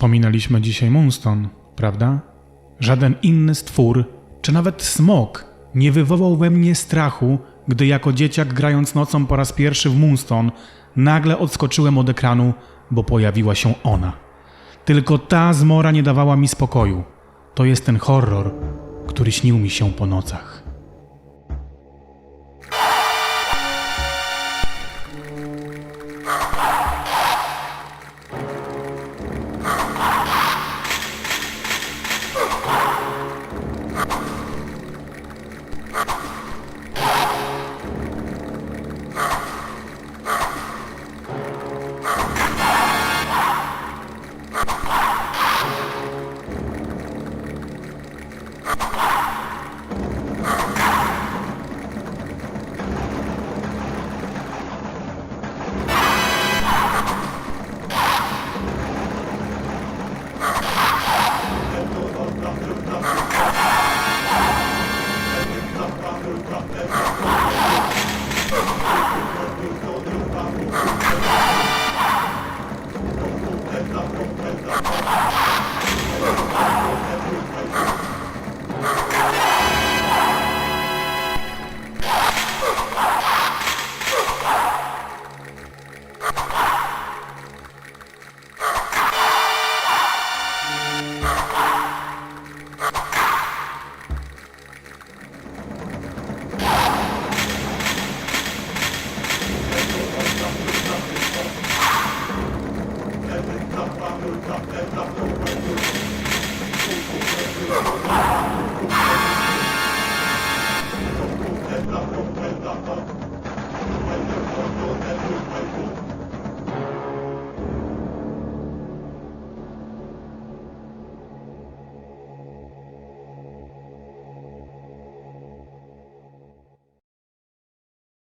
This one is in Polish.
Wspominaliśmy dzisiaj Moonstone, prawda? Żaden inny stwór, czy nawet smok, nie wywołał we mnie strachu, gdy jako dzieciak grając nocą po raz pierwszy w Moonstone, nagle odskoczyłem od ekranu, bo pojawiła się ona. Tylko ta zmora nie dawała mi spokoju. To jest ten horror, który śnił mi się po nocach. Ha ha ha! Ah!